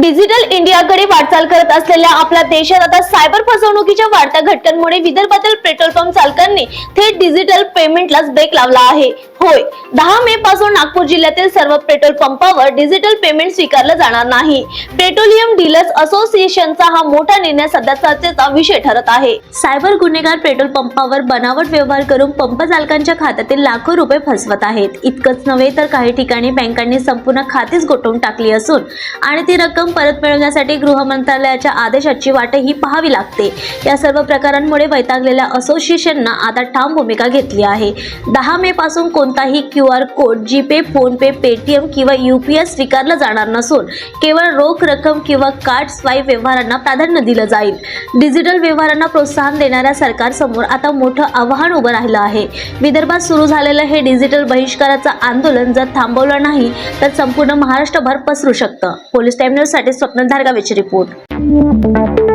Digital इंडियाकडे वाटचाल करत असलेल्या आपल्या देशात आता सायबर फसवणुकीच्या वाढत्या घटकांमुळे विदर्भातील पेट्रोल पंप चालकांनी थेट डिजिटल पेमेंटलाच ब्रेक लावला आहे. होय. दहा मे पासून नागपूर जिल्ह्यातील सर्व पेट्रोल पंपावर डिजिटल पेमेंट स्वीकारलं जाणार नाही. पेट्रोलियम डीलर्स असोसिएशनचा हा मोठा निर्णय सध्या चर्चेचा विषय ठरत आहे. सायबर गुन्हेगार पेट्रोल पंपावर बनावट व्यवहार करून पंप चालकांच्या खात्यातील लाखो रुपये फसवत आहेत. इतकंच नव्हे तर काही ठिकाणी बँकांनी संपूर्ण खातीच गोठवून टाकली असून आणि ती रक्कम परत मिळवण्यासाठी गृह मंत्रालयाच्या आदेशाची वाटही पाहावी लागते. या सर्व प्रकारांमुळे वैतागलेल्या असोसिएशननं आता ठाम भूमिका घेतली आहे. दहा मे पासून कोण कोणताही Q R code GPay PhonePe Paytm किंवा युपीआय स्वीकारला जाणार नसून केवळ रोख रक्कम किंवा कार्ड स्वाईप व्यवहारांना प्राधान्य दिलं जाईल. डिजिटल व्यवहारांना प्रोत्साहन देणाऱ्या सरकारसमोर आता मोठं आव्हान उभं राहिलं आहे. विदर्भात सुरू झालेलं हे डिजिटल बहिष्काराचं आंदोलन जर थांबवलं नाही तर संपूर्ण महाराष्ट्रभर पसरू शकतं. पोलीस टाइम न्यूजसाठी स्वप्न धारगावेची रिपोर्ट.